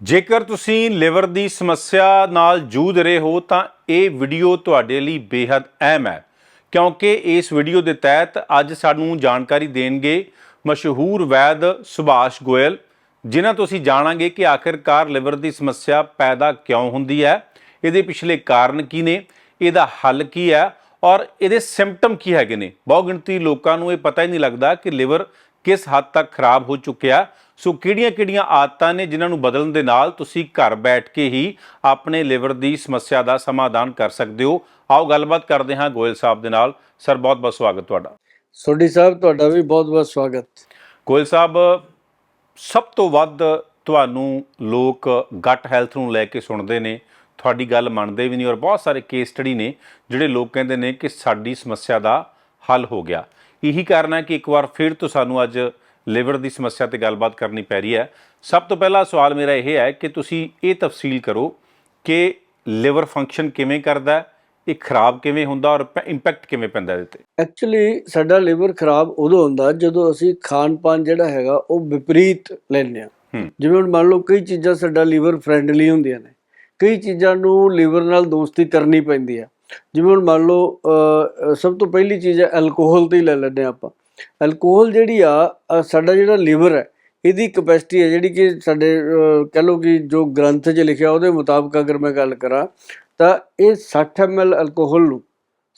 ਜੇਕਰ ਤੁਸੀਂ ਲਿਵਰ ਦੀ ਸਮੱਸਿਆ ਨਾਲ ਜੂਝ ਰਹੇ ਹੋ, ਤਾਂ ਇਹ ਵੀਡੀਓ ਤੁਹਾਡੇ ਲਈ ਬੇहद ਅਹਿਮ ਹੈ, ਕਿਉਂਕਿ ਇਸ ਵੀਡੀਓ ਦੇ ਤਹਿਤ ਅੱਜ ਸਾਨੂੰ ਜਾਣਕਾਰੀ ਦੇਣਗੇ ਮਸ਼ਹੂਰ ਵੈਦ ਸੁਭਾਸ਼ ਗੋਇਲ, ਜਿਨ੍ਹਾਂ ਤੋਂ ਅਸੀਂ ਜਾਣਾਂਗੇ ਕਿ ਆਖਿਰਕਾਰ ਲਿਵਰ ਦੀ ਸਮੱਸਿਆ ਪੈਦਾ ਕਿਉਂ ਹੁੰਦੀ ਹੈ, ਇਹਦੇ ਪਿਛਲੇ ਕਾਰਨ ਕੀ ਨੇ, ਇਹਦਾ ਹੱਲ ਕੀ ਹੈ, ਔਰ ਇਹਦੇ ਸਿੰਪਟਮ ਕੀ ਹੈਗੇ ਨੇ। ਬਹੁ ਗਿਣਤੀ ਲੋਕਾਂ ਨੂੰ ਇਹ ਪਤਾ ਹੀ ਨਹੀਂ ਲੱਗਦਾ ਕਿ ਲਿਵਰ ਕਿਸ ਹੱਦ ਤੱਕ ਖਰਾਬ ਹੋ ਚੁੱਕਿਆ? ਸੋ ਕਿਹੜੀਆਂ-ਕਿਹੜੀਆਂ ਆਦਤਾਂ ਨੇ ਜਿਨ੍ਹਾਂ ਨੂੰ ਬਦਲਣ ਦੇ ਨਾਲ ਤੁਸੀਂ ਘਰ ਬੈਠ ਕੇ ਹੀ ਆਪਣੇ ਲਿਵਰ ਦੀ ਸਮੱਸਿਆ ਦਾ ਸਮਾਧਾਨ ਕਰ ਸਕਦੇ ਹੋ? ਆਓ ਗੱਲਬਾਤ ਕਰਦੇ ਹਾਂ ਗੋਇਲ ਸਾਹਿਬ ਦੇ ਨਾਲ। ਸਰ ਬਹੁਤ-ਬਹੁਤ ਸਵਾਗਤ ਤੁਹਾਡਾ। ਸੋਢੀ ਸਾਹਿਬ ਤੁਹਾਡਾ ਵੀ ਬਹੁਤ-ਬਹੁਤ ਸਵਾਗਤ। ਗੋਇਲ ਸਾਹਿਬ ਸਭ ਤੋਂ ਵੱਧ ਤੁਹਾਨੂੰ ਲੋਕ ਗੱਟ ਹੈਲਥ ਨੂੰ ਲੈ ਕੇ ਸੁਣਦੇ ਨੇ। ਤੁਹਾਡੀ ਗੱਲ ਮੰਨਦੇ ਵੀ ਨਹੀਂ ਔਰ ਬਹੁਤ ਸਾਰੇ ਕੇਸ ਸਟੱਡੀ ਨੇ ਜਿਹੜੇ ਲੋਕ ਕਹਿੰਦੇ ਨੇ ਕਿ ਸਾਡੀ ਸਮੱਸਿਆ ਦਾ ਹੱਲ ਹੋ ਗਿਆ। ਇਹੀ ਕਾਰਨ ਹੈ ਕਿ ਇੱਕ ਵਾਰ ਫਿਰ ਤੋਂ ਸਾਨੂੰ ਅੱਜ ਲਿਵਰ ਦੀ ਸਮੱਸਿਆ ਤੇ ਗੱਲਬਾਤ ਕਰਨੀ ਪੈ ਰਹੀ ਹੈ। ਸਭ ਤੋਂ ਪਹਿਲਾ ਸਵਾਲ ਮੇਰਾ ਇਹ ਹੈ ਕਿ ਤੁਸੀਂ ਇਹ ਤਫਸੀਲ ਕਰੋ ਕਿ ਲਿਵਰ ਫੰਕਸ਼ਨ ਕਿਵੇਂ ਕਰਦਾ ਹੈ ਇਹ ਖਰਾਬ ਕਿਵੇਂ ਹੁੰਦਾ ਔਰ ਇੰਪੈਕਟ ਕਿਵੇਂ ਪੈਂਦਾ ਇਹਦੇ ਤੇ? ਐਕਚੁਅਲੀ ਸਾਡਾ ਲਿਵਰ ਖਰਾਬ ਉਦੋਂ ਹੁੰਦਾ ਜਦੋਂ ਅਸੀਂ ਖਾਣ-ਪਾਨ ਜਿਹੜਾ ਹੈਗਾ ਉਹ ਵਿਪਰੀਤ ਲੈਂਦੇ ਆ ਹੂੰ। ਜਿਵੇਂ ਹੁਣ ਮੰਨ ਲਓ ਕਈ ਚੀਜ਼ਾਂ ਸਾਡਾ ਲਿਵਰ ਫ੍ਰੈਂਡਲੀ ਹੁੰਦੀਆਂ ਨੇ। ਕਈ ਚੀਜ਼ਾਂ ਨੂੰ ਲਿਵਰ ਨਾਲ ਦੋਸਤੀ ਕਰਨੀ ਪੈਂਦੀ ਆ ਜਿਵੇਂ ਹੁਣ ਮੰਨ ਲਓ ਸਭ ਤੋਂ ਪਹਿਲੀ ਚੀਜ਼ ਹੈ ਐਲਕੋਹਲ ਤੇ ਲੈ ਲੈਂਦੇ ਆਪਾਂ। ਐਲਕੋਹਲ ਜਿਹੜੀ ਆ ਸਾਡਾ ਜਿਹੜਾ ਲਿਵਰ ਹੈ ਇਹਦੀ ਕਪੈਸਿਟੀ ਹੈ ਜਿਹੜੀ ਕਿ ਸਾਡੇ ਕਹਿ ਲਓ ਕਿ ਜੋ ਗ੍ਰੰਥ 'ਚ ਲਿਖਿਆ ਉਹਦੇ ਮੁਤਾਬਕ ਅਗਰ ਮੈਂ ਗੱਲ ਕਰਾਂ ਤਾਂ ਇਹ 60 ml ਐਲਕੋਹਲ ਨੂੰ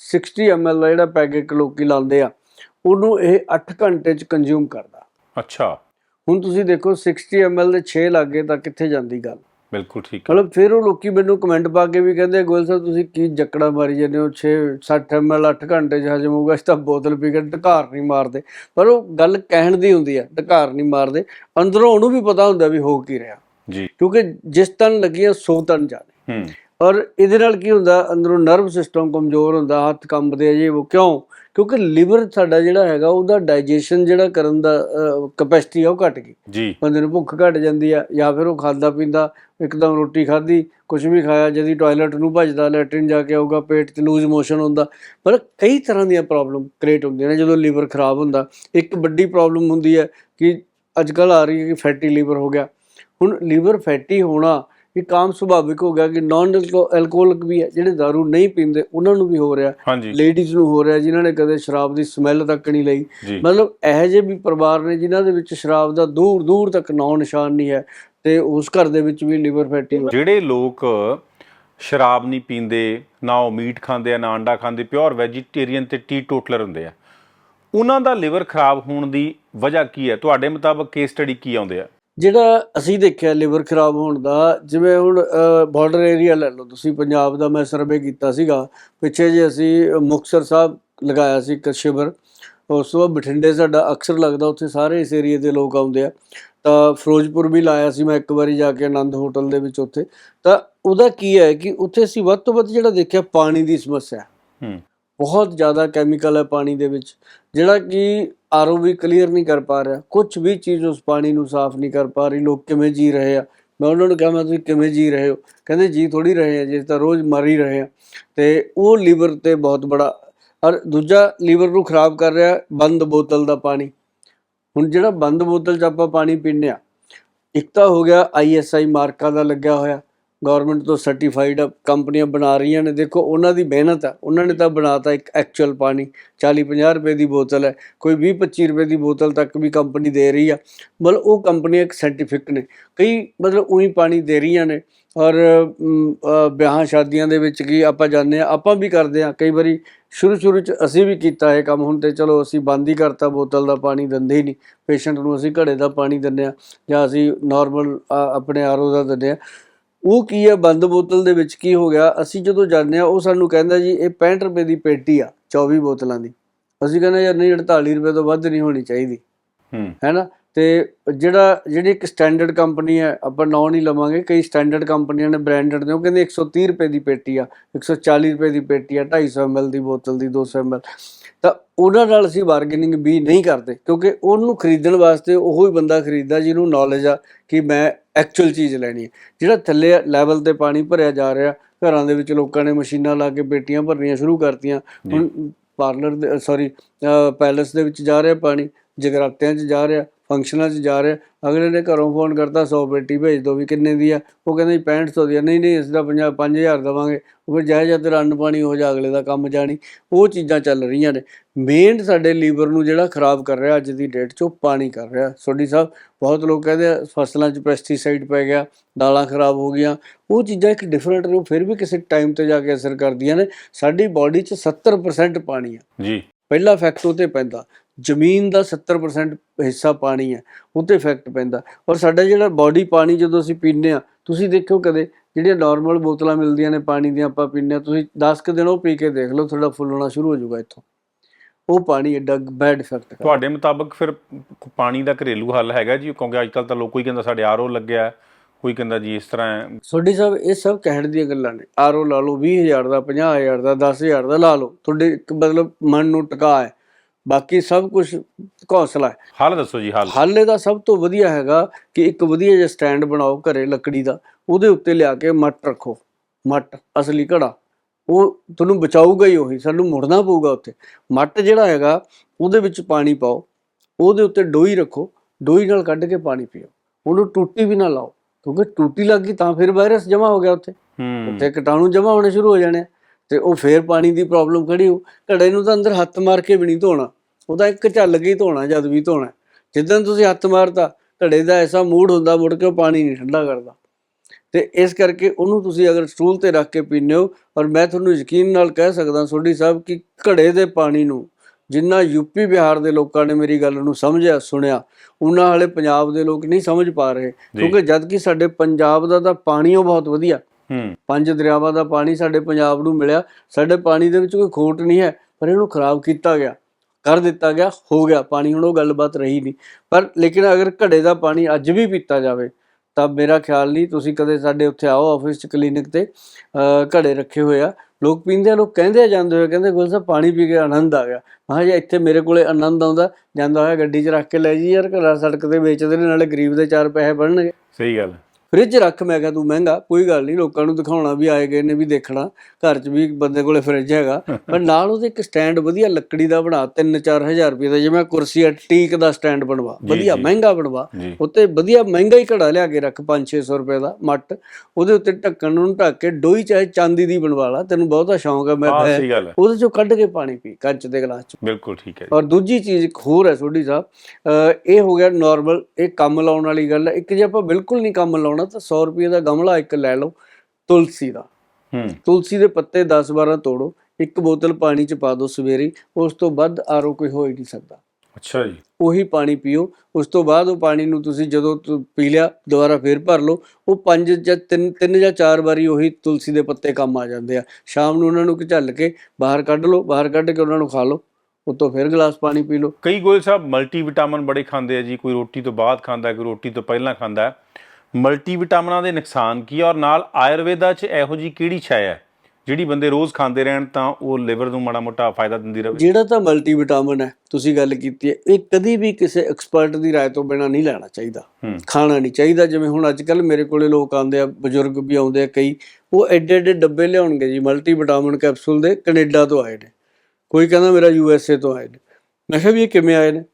60 ml ਦਾ ਜਿਹੜਾ ਪੈਕੇਟ ਲੋਕੀ ਲਾਉਂਦੇ ਆ ਉਹਨੂੰ ਇਹ 8 ਘੰਟੇ 'ਚ ਕੰਜ਼ਿਊਮ ਕਰਦਾ। ਅੱਛਾ। ਹੁਣ ਤੁਸੀਂ ਦੇਖੋ 60 ml ਦੇ 6 ਲੱਗੇ ਤਾਂ ਕਿੱਥੇ ਜਾਂਦੀ ਗੱਲ? ਬਿਲਕੁਲ ਠੀਕ ਹੈ। ਮਤਲਬ ਫਿਰ ਉਹ ਲੋਕੀ ਮੈਨੂੰ ਕਮੈਂਟ ਪਾ ਕੇ ਵੀ ਕਹਿੰਦੇ ਗੋਇਲ ਸਾਹਿਬ ਤੁਸੀਂ ਕੀ ਜੱਕੜਾ ਮਾਰੀ ਜਾਂਦੇ ਹੋ? 6 60 ml 8 ਘੰਟੇ 'ਚ ਹਜਮ ਹੋਊਗਾ ਇਸ ਤਾਂ ਬੋਤਲ ਪੀ ਕੇ ਢਕਾਰ ਨਹੀਂ ਮਾਰਦੇ। ਪਰ ਉਹ ਗੱਲ ਕਹਿਣ ਦੀ ਹੁੰਦੀ ਆ ਢਕਾਰ ਨਹੀਂ ਮਾਰਦੇ। ਅੰਦਰੋਂ ਉਹਨੂੰ ਵੀ ਪਤਾ ਹੁੰਦਾ ਵੀ ਹੋ ਕੀ ਰਿਹਾ। ਜੀ। ਕਿਉਂਕਿ ਜਿਸ ਤਨ ਲੱਗੀਆਂ ਸੋ ਤਨ ਜਾਣੇ। ਹੂੰ। ਔਰ ਇਹਦੇ ਨਾਲ ਕੀ ਹੁੰਦਾ ਅੰਦਰੋਂ ਨਰਵ ਸਿਸਟਮ ਕਮਜ਼ੋਰ ਹੁੰਦਾ ਹੱਥ ਕੰਬਦੇ ਆ ਜੇ ਉਹ ਕਿਉਂ? ਕਿਉਂਕਿ ਲਿਵਰ ਸਾਡਾ ਜਿਹੜਾ ਹੈਗਾ ਉਹਦਾ ਡਾਈਜੈਸ਼ਨ ਜਿਹੜਾ ਕਰਨ ਦਾ ਕਪੈਸਿਟੀ ਆ ਉਹ ਘਟ ਗਈ। ਜੀ। ਬੰਦੇ ਨੂੰ ਭੁੱਖ ਘਟ ਜਾਂਦੀ ਆ ਜਾਂ ਫਿਰ ਉਹ ਖਾਂਦਾ ਪੀਂਦਾ ਇੱਕਦਮ ਰੋਟੀ ਖਾਧੀ ਕੁਝ ਵੀ ਖਾਇਆ ਜਦੀ ਟਾਇਲਟ ਨੂੰ ਭੱਜਦਾ ਲੈਟਰਿਨ ਜਾ ਕੇ ਆਊਗਾ ਪੇਟ 'ਚ ਲੂਜ਼ ਮੋਸ਼ਨ ਹੁੰਦਾ। ਪਰ ਕਈ ਤਰ੍ਹਾਂ ਦੀਆਂ ਪ੍ਰੋਬਲਮ ਕ੍ਰੀਏਟ ਹੁੰਦੀਆਂ ਨੇ ਜਦੋਂ ਲਿਵਰ ਖਰਾਬ ਹੁੰਦਾ। ਇੱਕ ਵੱਡੀ ਪ੍ਰੋਬਲਮ ਹੁੰਦੀ ਹੈ ਕਿ ਅੱਜ ਕੱਲ ਆ ਰਹੀ ਹੈ ਕਿ ਫੈਟੀ ਲਿਵਰ ਹੋ ਗਿਆ। ਹੁਣ ਲਿਵਰ ਫੈਟੀ ਹੋਣਾ ਇਹ ਕਾਮ ਸੁਭਾਵਿਕ ਹੋ ਗਿਆ ਕਿ ਨਾਨ ਐਲਕੋਹਲਿਕ ਵੀ ਹੈ ਜਿਹੜੇ दारू ਨਹੀਂ ਪੀਂਦੇ ਉਹਨਾਂ ਨੂੰ ਵੀ ਹੋ ਰਿਹਾ। ਲੇਡੀਜ਼ ਨੂੰ ਹੋ ਰਿਹਾ ਜਿਨ੍ਹਾਂ ਨੇ ਕਦੇ ਸ਼ਰਾਬ ਦੀ ਸਮੈਲ ਤੱਕ ਨਹੀਂ ਲਈ। ਮਤਲਬ ਇਹੋ ਜਿਹੇ ਵੀ ਪਰਿਵਾਰ ਨੇ ਜਿਨ੍ਹਾਂ ਦੇ ਵਿੱਚ ਸ਼ਰਾਬ ਦਾ ਦੂਰ ਦੂਰ ਤੱਕ ਨਾਂ ਨਿਸ਼ਾਨ ਨਹੀਂ ਹੈ ਤੇ ਉਸ ਘਰ ਦੇ ਵਿੱਚ ਵੀ ਲਿਵਰ ਫੈਟੀ ਜਿਹੜੇ ਲੋਕ ਸ਼ਰਾਬ ਨਹੀਂ ਪੀਂਦੇ ਨਾ ਉਹ ਮੀਟ ਖਾਂਦੇ ਆ ਨਾ ਅੰਡਾ ਖਾਂਦੇ ਪਿਓਰ ਵੈਜੀਟੇਰੀਅਨ ਤੇ ਟੀ ਟੋਟਲਰ ਹੁੰਦੇ ਆ ਉਹਨਾਂ ਦਾ ਲਿਵਰ ਖਰਾਬ ਹੋਣ ਦੀ ਵਜ੍ਹਾ ਕੀ ਹੈ? ਤੁਹਾਡੇ ਮੁਤਾਬਕ ਕੇਸ ਸਟੱਡੀ ਕੀ ਆਉਂਦੇ ਆ? ਜਿਹੜਾ ਅਸੀਂ ਦੇਖਿਆ ਲਿਵਰ ਖਰਾਬ ਹੋਣ ਦਾ ਜਿਵੇਂ ਹੁਣ ਬਾਰਡਰ ਏਰੀਆ ਲੈ ਲਓ ਤੁਸੀਂ ਪੰਜਾਬ ਦਾ ਮੈਂ ਸਰਵੇ ਕੀਤਾ ਸੀਗਾ ਪਿੱਛੇ ਜੇ ਅਸੀਂ ਮੁਕਤਸਰ ਸਾਹਿਬ ਲਗਾਇਆ ਸੀ ਇੱਕ ਸ਼ਿਵਰ ਉਸ ਤੋਂ ਬਠਿੰਡੇ ਸਾਡਾ ਅਕਸਰ ਲੱਗਦਾ ਉੱਥੇ ਸਾਰੇ ਇਸ ਏਰੀਏ ਦੇ ਲੋਕ ਆਉਂਦੇ ਆ। ਤਾਂ ਫਿਰੋਜ਼ਪੁਰ ਵੀ ਲਾਇਆ ਸੀ ਮੈਂ ਇੱਕ ਵਾਰੀ ਜਾ ਕੇ ਆਨੰਦ ਹੋਟਲ ਦੇ ਵਿੱਚ ਉੱਥੇ। ਤਾਂ ਉਹਦਾ ਕੀ ਹੈ ਕਿ ਉੱਥੇ ਅਸੀਂ ਵੱਧ ਤੋਂ ਵੱਧ ਜਿਹੜਾ ਦੇਖਿਆ ਪਾਣੀ ਦੀ ਸਮੱਸਿਆ ਹੂੰ। ਬਹੁਤ ਜ਼ਿਆਦਾ ਕੈਮੀਕਲ ਹੈ ਪਾਣੀ ਦੇ ਵਿੱਚ ਜਿਹੜਾ ਕਿ ਆਰਓ ਵੀ ਕਲੀਅਰ ਨਹੀਂ ਕਰ ਪਾ ਰਿਹਾ। ਕੁਝ ਵੀ ਚੀਜ਼ ਉਸ ਪਾਣੀ ਨੂੰ ਸਾਫ਼ ਨਹੀਂ ਕਰ ਪਾ ਰਹੀ। ਲੋਕ ਕਿਵੇਂ ਜੀ ਰਹੇ ਆ? ਮੈਂ ਉਹਨਾਂ ਨੂੰ ਕਿਹਾ, ਮੈਂ ਤੁਸੀਂ ਕਿਵੇਂ ਜੀ ਰਹੇ ਹੋ? ਕਹਿੰਦੇ, ਜੀ ਥੋੜੀ ਰਹੇ ਆ ਜਿਸ ਤਾਂ ਰੋਜ਼ ਮਰ ਹੀ ਰਹੇ ਆ। ਤੇ ਉਹ ਲੀਵਰ ਤੇ ਬਹੁਤ ਬੜਾ, ਔਰ ਦੂਜਾ ਲੀਵਰ ਨੂੰ ਖਰਾਬ ਕਰ ਰਿਹਾ ਬੰਦ ਬੋਤਲ ਦਾ ਪਾਣੀ। ਹੁਣ ਜਿਹੜਾ ਬੰਦ ਬੋਤਲ 'ਚ ਆਪਾਂ ਪਾਣੀ ਪੀਂਦੇ ਆ ਇੱਕ ਤਾਂ ਹੋ ਗਿਆ ਆਈਐਸਆਈ ਮਾਰਕਾ ਦਾ ਲੱਗਿਆ ਹੋਇਆ। ਗਵਰਨਮੈਂਟ ਤੋਂ ਸਰਟੀਫਾਈਡ ਕੰਪਨੀਆਂ ਬਣਾ ਰਹੀਆਂ ਨੇ। ਦੇਖੋ, ਉਹਨਾਂ ਦੀ ਮਿਹਨਤ ਆ। ਉਹਨਾਂ ਨੇ ਤਾਂ ਬਣਾਤਾ ਇੱਕ ਐਕਚੁਅਲ ਪਾਣੀ। 40 50 ਰੁਪਏ ਦੀ ਬੋਤਲ ਹੈ। ਕੋਈ 20 25 ਰੁਪਏ ਦੀ ਬੋਤਲ ਤੱਕ ਵੀ ਕੰਪਨੀ ਦੇ ਰਹੀ ਆ। ਮਤਲਬ ਉਹ ਕੰਪਨੀਆਂ ਇੱਕ ਸਰਟੀਫਿਕਟ ਨੇ। ਕਈ ਮਤਲਬ ਉਹੀ ਪਾਣੀ ਦੇ ਰਹੀਆਂ ਨੇ। ਔਰ ਵਿਆਹਾਂ ਸ਼ਾਦੀਆਂ ਦੇ ਵਿੱਚ ਕੀ ਆਪਾਂ ਜਾਂਦੇ ਆ ਆਪਾਂ ਵੀ ਕਰਦੇ ਆ ਕਈ ਵਾਰੀ ਸ਼ੁਰੂ ਸ਼ੁਰੂ ਚ ਅਸੀਂ ਵੀ ਕੀਤਾ ਇਹ ਕੰਮ। ਹੁਣ ਤੇ ਚਲੋ ਅਸੀਂ ਬੰਦ ਹੀ ਕਰਤਾ ਬੋਤਲ ਦਾ ਪਾਣੀ, ਦਿੰਦੇ ਹੀ ਨਹੀਂ। ਪੇਸ਼ੈਂਟ ਨੂੰ ਅਸੀਂ ਘੜੇ ਦਾ ਪਾਣੀ ਦਿੰਦੇ ਆ ਜਾਂ ਅਸੀਂ ਨਾਰਮਲ ਆਪਣੇ ਆਰਓ ਦਾ ਦਿੰਦੇ ਆ ਉਹ ਕੀ ਹੈ? ਬੰਦ ਬੋਤਲ ਦੇ ਵਿੱਚ ਕੀ ਹੋ ਗਿਆ? ਅਸੀਂ ਜਦੋਂ ਜਾਂਦੇ ਆ ਉਹ ਸਾਨੂੰ ਕਹਿੰਦਾ ਜੀ ਇਹ 65 ਰੁਪਏ ਦੀ ਪੇਟੀ ਆ 24 ਬੋਤਲਾਂ ਦੀ। ਅਸੀਂ ਕਹਿੰਦੇ ਯਾਰ ਨਹੀਂ 48 ਰੁਪਏ ਤੋਂ ਵੱਧ ਨਹੀਂ ਹੋਣੀ ਚਾਹੀਦੀ। ਹੂੰ। ਹੈ ਨਾ ਤੇ ਜਿਹੜਾ ਜਿਹੜੀ ਇੱਕ ਸਟੈਂਡਰਡ ਕੰਪਨੀ ਹੈ ਆਪਾਂ ਨਾਂ ਨਹੀਂ ਲਵਾਂਗੇ ਕਈ ਸਟੈਂਡਰਡ ਕੰਪਨੀਆਂ ਨੇ ਬ੍ਰਾਂਡਡ ਨੇ ਉਹ ਕਹਿੰਦੇ 130 ਰੁਪਏ ਦੀ ਪੇਟੀ ਆ 140 ਰੁਪਏ ਦੀ ਪੇਟੀ ਆ 250 ml ਦੀ ਬੋਤਲ ਦੀ 200 ml ਤਾਂ ਉਹਨਾਂ ਨਾਲ ਅਸੀਂ ਬਾਰਗੇਨਿੰਗ ਵੀ ਨਹੀਂ ਕਰਦੇ ਕਿਉਂਕਿ ਉਹਨੂੰ ਖਰੀਦਣ ਵਾਸਤੇ ਉਹੋ ਹੀ ਬੰਦਾ ਖਰੀਦਦਾ ਜਿਹਨੂੰ ਨੌਲੇਜ ਆ ਕਿ ਮੈਂ ਐਕਚੁਅਲ ਚੀਜ਼ ਲੈਣੀ ਹੈ। ਜਿਹੜਾ ਥੱਲੇ ਲੈਵਲ ਤੇ ਪਾਣੀ ਭਰਿਆ ਜਾ ਰਿਹਾ ਘਰਾਂ ਦੇ ਵਿੱਚ ਲੋਕਾਂ ਨੇ ਮਸ਼ੀਨਾਂ ਲਾ ਕੇ ਪੇਟੀਆਂ ਭਰਨੀਆਂ ਸ਼ੁਰੂ ਕਰਤੀਆਂ ਹੁਣ ਪਾਰਲਰ ਦੇ ਸੌਰੀ ਪੈਲਸ ਦੇ ਵਿੱਚ ਜਾ ਰਿਹਾ ਪਾਣੀ ਜਗਰਾਤਿਆਂ 'ਚ ਜਾ ਰਿਹਾ ਫੰਕਸ਼ਨਾਂ 'ਚ ਜਾ ਰਿਹਾ। ਅਗਲੇ ਨੇ ਘਰੋਂ ਫੋਨ ਕਰਤਾ 100 ਪੇਟੀ ਭੇਜ ਦਿਓ ਵੀ ਕਿੰਨੇ ਦੀ ਆ। ਉਹ ਕਹਿੰਦਾ ਜੀ 6500 ਦੀ ਆ। ਨਹੀਂ ਨਹੀਂ ਅਸੀਂ ਤਾਂ 50 5000 ਦੇਵਾਂਗੇ। ਉਹ ਫਿਰ ਜਾਇ ਜਾਂ ਤੇਰਾ ਅੰਨ ਪਾਣੀ ਹੋ ਜਾ ਅਗਲੇ ਦਾ ਕੰਮ ਜਾਣੀ। ਉਹ ਚੀਜ਼ਾਂ ਚੱਲ ਰਹੀਆਂ ਨੇ। ਮੇਨ ਸਾਡੇ ਲੀਵਰ ਨੂੰ ਜਿਹੜਾ ਖਰਾਬ ਕਰ ਰਿਹਾ ਅੱਜ ਦੀ ਡੇਟ 'ਚ ਉਹ ਪਾਣੀ ਕਰ ਰਿਹਾ। ਸੋਢੀ ਸਾਹਿਬ ਬਹੁਤ ਲੋਕ ਕਹਿੰਦੇ ਆ ਫਸਲਾਂ 'ਚ ਪੈਸਟੀਸਾਈਡ ਪੈ ਗਿਆ ਦਾਲਾਂ ਖਰਾਬ ਹੋ ਗਈਆਂ। ਉਹ ਚੀਜ਼ਾਂ ਇੱਕ ਡਿਫਰੈਂਟ ਨੇ ਫਿਰ ਵੀ ਕਿਸੇ ਟਾਈਮ ਤੇ ਜਾ ਕੇ ਅਸਰ ਕਰਦੀਆਂ ਨੇ। ਸਾਡੀ ਬਾਡੀ 'ਚ 70% ਪਾਣੀ ਆ। ਜੀ। ਪਹਿਲਾ ਇਫੈਕਟ ਉਹ ਤੇ ਪੈਂਦਾ। ਜ਼ਮੀਨ ਦਾ 70% ਹਿੱਸਾ ਪਾਣੀ ਹੈ ਉਹ ਤੇ ਇਫੈਕਟ ਪੈਂਦਾ। ਔਰ ਸਾਡਾ ਜਿਹੜਾ ਬਾਡੀ ਪਾਣੀ ਜਦੋਂ ਅਸੀਂ ਪੀਂਦੇ ਆ ਤੁਸੀਂ ਦੇਖਿਓ ਕਦੇ ਜਿਹੜੀਆਂ ਨਾਰਮਲ ਬੋਤਲਾਂ ਮਿਲਦੀਆਂ ਨੇ ਪਾਣੀ ਦੀਆਂ ਆਪਾਂ ਪੀਂਦੇ ਹਾਂ ਤੁਸੀਂ 10 ਕੁ ਦਿਨ ਉਹ ਪੀ ਕੇ ਦੇਖ ਲਓ ਤੁਹਾਡਾ ਫੁੱਲਣਾ ਸ਼ੁਰੂ ਹੋ ਜਾਊਗਾ ਇੱਥੋਂ। ਉਹ ਪਾਣੀ ਐਡਾ ਬੈਡ ਇਫੈਕਟ ਕਰਦਾ। ਤੁਹਾਡੇ ਮੁਤਾਬਕ ਫਿਰ ਪਾਣੀ ਦਾ ਘਰੇਲੂ ਹੱਲ ਹੈਗਾ ਜੀ? ਕਿਉਂਕਿ ਅੱਜ ਕੱਲ ਤਾਂ ਲੋਕ ਕੋਈ ਕਹਿੰਦਾ ਸਾਡੇ ਆਰਓ ਲੱਗਿਆ ਕੋਈ ਕਹਿੰਦਾ ਜੀ ਇਸ ਤਰ੍ਹਾਂ ਹੈ। ਸੋਢੀ ਸਾਹਿਬ ਇਹ ਸਭ ਕਹਿਣ ਦੀਆਂ ਗੱਲਾਂ ਨੇ। ਆਰਓ ਲਾ ਲਓ 20000 ਦਾ 50000 ਦਾ 10000 ਦਾ ਲਾ ਲਓ। ਤੁਹਾਡੇ ਇੱਕ ਮਤਲਬ ਮਨ ਨੂੰ ਟਿਕਾ ਹੈ। ਬਾਕੀ ਸਭ ਕੁਝ ਹੌਸਲਾ ਹੈ। ਹੱਲ ਦੱਸੋ ਜੀ ਹੱਲ। ਹੱਲ ਇਹਦਾ ਸਭ ਤੋਂ ਵਧੀਆ ਹੈਗਾ ਕਿ ਇੱਕ ਵਧੀਆ ਜਿਹਾ ਸਟੈਂਡ ਬਣਾਓ ਘਰੇ ਲੱਕੜੀ ਦਾ ਉਹਦੇ ਉੱਤੇ ਲਿਆ ਕੇ ਮੱਟ ਰੱਖੋ। ਮੱਟ ਅਸਲੀ ਘੜਾ। ਉਹ ਤੁਹਾਨੂੰ ਬਚਾਊਗਾ ਹੀ ਉਹੀ ਸਾਨੂੰ ਮੁੜਨਾ ਪਊਗਾ ਉੱਥੇ। ਮੱਟ ਜਿਹੜਾ ਹੈਗਾ ਉਹਦੇ ਵਿੱਚ ਪਾਣੀ ਪਾਓ ਉਹਦੇ ਉੱਤੇ ਡੋਈ ਰੱਖੋ ਡੋਈ ਨਾਲ ਕੱਢ ਕੇ ਪਾਣੀ ਪੀਓ। ਉਹਨੂੰ ਟੂਟੀ ਵੀ ਨਾ ਲਾਓ ਕਿਉਂਕਿ ਟੂਟੀ ਲੱਗ ਤਾਂ ਫਿਰ ਵਾਇਰਸ ਜਮਾ ਹੋ ਗਿਆ ਉੱਥੇ। ਹੂੰ। ਉੱਥੇ ਕੀਟਾਣੂ ਜਮਾ ਹੋਣੇ ਸ਼ੁਰੂ ਹੋ ਜਾਣੇ ਤੇ ਉਹ ਫੇਰ ਪਾਣੀ ਦੀ ਪ੍ਰੋਬਲਮ ਖੜੀ ਹੋ ਘੜੇ ਨੂੰ ਤਾਂ ਅੰਦਰ ਹੱਥ ਮਾਰ ਕੇ ਵੀ ਨਹੀਂ ਧੋਣਾ। ਉਹਦਾ ਇੱਕ ਝੱਲ ਕੇ ਹੀ ਧੋਣਾ ਜਦ ਵੀ ਧੋਣਾ ਜਿੱਦਣ ਤੁਸੀਂ ਹੱਥ ਮਾਰਤਾ ਘੜੇ ਦਾ ਐਸਾ ਮੂਡ ਹੁੰਦਾ ਮੁੜ ਕੇ ਉਹ ਪਾਣੀ ਨਹੀਂ ਠੰਡਾ ਕਰਦਾ। ਤੇ ਇਸ ਕਰਕੇ ਉਹਨੂੰ ਤੁਸੀਂ ਅਗਰ ਸਟੂਲ ਤੇ ਰੱਖ ਕੇ ਪੀਂਦੇ ਹੋ ਔਰ ਮੈਂ ਤੁਹਾਨੂੰ ਯਕੀਨ ਨਾਲ ਕਹਿ ਸਕਦਾ ਸੋਢੀ ਸਾਹਿਬ ਕਿ ਘੜੇ ਦੇ ਪਾਣੀ ਨੂੰ ਜਿੰਨਾ ਯੂਪੀ ਬਿਹਾਰ ਦੇ ਲੋਕਾਂ ਨੇ ਮੇਰੀ ਗੱਲ ਨੂੰ ਸਮਝਿਆ ਸੁਣਿਆ ਉਹਨਾਂ ਹਾਲੇ ਪੰਜਾਬ ਦੇ ਲੋਕ ਨਹੀਂ ਸਮਝ ਪਾ ਰਹੇ। ਕਿਉਂਕਿ ਜਦ ਕਿ ਸਾਡੇ ਪੰਜਾਬ ਦਾ ਤਾਂ ਪਾਣੀ ਉਹ ਬਹੁਤ ਵਧੀਆ। ਪੰਜ ਦਰਿਆਵਾਂ ਦਾ ਪਾਣੀ ਸਾਡੇ ਪੰਜਾਬ ਨੂੰ ਮਿਲਿਆ। ਸਾਡੇ ਪਾਣੀ ਦੇ ਵਿੱਚ ਕੋਈ ਖੋਟ ਨਹੀਂ ਹੈ ਪਰ ਇਹਨੂੰ ਖਰਾਬ ਕੀਤਾ ਗਿਆ ਕਰ ਦਿੱਤਾ ਗਿਆ ਹੋ ਗਿਆ। ਪਾਣੀ ਹੁਣ ਉਹ ਗੱਲਬਾਤ ਰਹੀ ਨਹੀਂ। ਪਰ ਲੇਕਿਨ ਅਗਰ ਘੜੇ ਦਾ ਪਾਣੀ ਅੱਜ ਵੀ ਪੀਤਾ ਜਾਵੇ ਤਾਂ ਮੇਰਾ ਖਿਆਲ ਨਹੀਂ ਤੁਸੀਂ ਕਦੇ ਸਾਡੇ ਉੱਥੇ ਆਓ ਆਫਿਸ ਚ ਕਲੀਨਿਕ ਤੇ ਘੜੇ ਰੱਖੇ ਹੋਏ ਆ। ਲੋਕ ਪੀਂਦੇ ਆ ਲੋਕ ਕਹਿੰਦੇ ਆ ਜਾਂਦੇ ਹੋਏ ਕਹਿੰਦੇ ਗੁਲ ਸਾਹਿਬ ਪਾਣੀ ਪੀ ਕੇ ਆਨੰਦ ਆ ਗਿਆ। ਮੈਂ ਜੇ ਇੱਥੇ ਮੇਰੇ ਕੋਲੇ ਆਨੰਦ ਆਉਂਦਾ ਜਾਂਦਾ ਹੋਇਆ ਗੱਡੀ 'ਚ ਰੱਖ ਕੇ ਲੈ ਜੀ ਯਾਰ ਘਰਾਂ ਸੜਕ ਤੇ ਵੇਚਦੇ ਨੇ ਨਾਲੇ ਗਰੀਬ ਦੇ ਚਾਰ ਪੈਸੇ ਬਣਨਗੇ। ਸਹੀ ਗੱਲ। ਫ੍ਰਿਜ ਰੱਖ ਮੈਂ ਕਿਹਾ ਤੂੰ ਮਹਿੰਗਾ ਕੋਈ ਗੱਲ ਨਹੀਂ ਲੋਕਾਂ ਨੂੰ ਦਿਖਾਉਣਾ ਵੀ ਆਏ ਗਏ ਨੇ ਵੀ ਦੇਖਣਾ ਘਰ 'ਚ ਵੀ ਬੰਦੇ ਕੋਲੇ ਫ੍ਰਿਜ ਹੈਗਾ। ਪਰ ਨਾਲ ਉਹਦੇ ਇੱਕ ਸਟੈਂਡ ਵਧੀਆ ਲੱਕੜੀ ਦਾ ਬਣਾ 3-4000 ਰੁਪਏ ਦਾ ਜਿਵੇਂ ਕੁਰਸੀ ਟੀਕ ਦਾ ਸਟੈਂਡ ਬਣਵਾ ਵਧੀਆ। ਮਹਿੰਗਾ ਬਣਵਾ। ਉੱਤੇ ਵਧੀਆ ਮਹਿੰਗਾ ਹੀ ਘੜਾ ਲਿਆ ਕੇ ਰੱਖ 5-600 ਰੁਪਏ ਦਾ ਮੱਟ। ਉਹਦੇ ਉੱਤੇ ਢੱਕਣ ਨੂੰ ਢੱਕ ਕੇ ਡੋਈ ਚਾਹੇ ਚਾਂਦੀ ਦੀ ਬਣਵਾ ਲਾ ਤੈਨੂੰ ਬਹੁਤਾ ਸ਼ੌਂਕ ਹੈ ਮੈਂ ਉਹਦੇ ਚੋਂ ਕੱਢ ਕੇ ਪਾਣੀ ਪੀ ਕੱਚ ਦੇ ਗਲਾਸ 'ਚ। ਬਿਲਕੁਲ ਠੀਕ ਹੈ ਔਰ ਦੂਜੀ ਚੀਜ਼ ਇੱਕ ਹੋਰ ਹੈ ਸੋਢੀ ਸਾਹਿਬ ਇਹ ਹੋ ਗਿਆ ਨਾਰਮਲ ਇਹ ਕੰਮ ਲਾਉਣ ਵਾਲੀ ਗੱਲ ਹੈ। ਇੱਕ ਜੇ ਆਪਾਂ ਬਿਲਕੁਲ ਨਹੀਂ ਕੰਮ ਲਾਉਣਾ ਤਾਂ 100 ਰੁਪਏ ਦਾ ਗਮਲਾ ਇੱਕ ਲੈ ਲਓ ਤੁਲਸੀ ਦਾ। ਹੂੰ। ਤੁਲਸੀ ਦੇ ਪੱਤੇ 10 12 ਤੋੜੋ ਇੱਕ ਬੋਤਲ ਪਾਣੀ ਚ ਪਾ ਦਿਓ ਸਵੇਰੇ ਉਸ ਤੋਂ ਵੱਧ ਆਰੋ ਕੋਈ ਹੋ ਹੀ ਨਹੀਂ ਸਕਦਾ। ਅੱਛਾ ਜੀ। ਉਹੀ ਪਾਣੀ ਪੀਓ ਉਸ ਤੋਂ ਬਾਅਦ ਉਹ ਪਾਣੀ ਨੂੰ ਤੁਸੀਂ ਜਦੋਂ ਤੁ- ਪੀ ਲਿਆ ਦੁਬਾਰਾ ਫੇਰ ਭਰ ਲਓ ਉਹ ਪੰਜ ਜਾਂ ਤਿੰਨ ਤਿੰਨ ਜਾਂ ਚਾਰ ਵਾਰੀ ਉਹੀ ਤੁਲਸੀ ਦੇ ਪੱਤੇ ਕੰਮ ਆ ਜਾਂਦੇ ਆ। ਸ਼ਾਮ ਨੂੰ ਉਹਨਾਂ ਨੂੰ ਝੱਲ ਕੇ ਬਾਹਰ ਕੱਢ ਲਓ ਬਾਹਰ ਕੱਢ ਕੇ ਉਹਨਾਂ ਨੂੰ ਖਾ ਲਓ ਉਤੋਂ ਫਿਰ ਗਲਾਸ ਪਾਣੀ ਪੀ ਲਓ। ਕਈ ਗੋਇਲ ਸਾਹਿਬ ਮਲਟੀ ਵਿਟਾਮਿਨ ਬੜੇ ਖਾਂਦੇ ਆ ਜੀ ਕੋਈ ਰੋਟੀ ਤੋਂ ਬਾਅਦ ਖਾਂਦਾ ਕੋਈ ਰੋਟੀ ਤੋਂ ਪਹਿਲਾਂ ਖਾਂਦਾ। ਮਲਟੀ ਵਿਟਾਮਿਨਾਂ ਦੇ ਨੁਕਸਾਨ ਕੀ ਔਰ ਨਾਲ ਆਯੁਰਵੇਦਾ 'ਚ ਇਹੋ ਜੀ ਕਿਹੜੀ ਸ਼ੈ ਹੈ? ਜਿਹੜੀ ਬੰਦੇ ਰੋਜ਼ ਖਾਂਦੇ ਰਹਿਣ ਤਾਂ ਉਹ ਲਿਵਰ ਨੂੰ ਮਾੜਾ ਮੋਟਾ ਫਾਇਦਾ ਦਿੰਦੀ ਰਹੇ। ਜਿਹੜਾ ਤਾਂ ਮਲਟੀ ਵਿਟਾਮਿਨ ਹੈ ਤੁਸੀਂ ਗੱਲ ਕੀਤੀ ਹੈ ਇਹ ਕਦੀ ਵੀ ਕਿਸੇ ਐਕਸਪਰਟ ਦੀ ਰਾਏ ਤੋਂ ਬਿਨਾ ਨਹੀਂ ਲੈਣਾ ਚਾਹੀਦਾ। ਖਾਣਾ ਨਹੀਂ ਚਾਹੀਦਾ ਜਿਵੇਂ ਹੁਣ ਅੱਜ ਕੱਲ ਮੇਰੇ ਕੋਲੇ ਲੋਕ ਆਉਂਦੇ ਆ ਬਜ਼ੁਰਗ ਵੀ ਆਉਂਦੇ ਆ ਕਈ ਉਹ ਐਡੇ ਐਡੇ ਡੱਬੇ ਲਿਆਉਣਗੇ ਜੀ ਮਲਟੀ ਵਿਟਾਮਿਨ ਕੈਪਸੂਲ ਦੇ ਕੈਨੇਡਾ ਤੋਂ ਆਏ ਨੇ। ਕੋਈ ਕਹਿੰਦਾ ਮੇਰਾ ਯੂ ਐਸ ਏ ਤੋਂ ਆਏ ਨੇ। ਮੈਂ ਕਿਹਾ ਵੀ ਇਹ ਕਿਵੇਂ ਆਏ ਨੇ?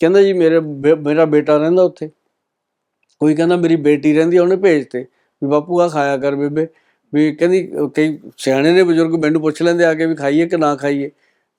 ਕਹਿੰਦਾ ਜੀ ਮੇਰੇ ਮੇਰਾ ਬੇਟਾ ਰਹਿੰਦਾ ਉੱਥੇ। ਕੋਈ ਕਹਿੰਦਾ ਮੇਰੀ ਬੇਟੀ ਰਹਿੰਦੀ ਆ ਉਹਨੇ ਭੇਜਤੇ। ਵੀ ਬਾਪੂ ਆ ਖਾਇਆ ਕਰ ਬੇਬੇ। ਵੀ ਕਹਿੰਦੀ ਅਹ ਕਈ ਸਿਆਣੇ ਨੇ ਬਜ਼ੁਰਗ ਮੈਨੂੰ ਪੁੱਛ ਲੈਂਦੇ ਆ ਕੇ ਵੀ ਖਾਈਏ ਕਿ ਨਾ ਖਾਈਏ।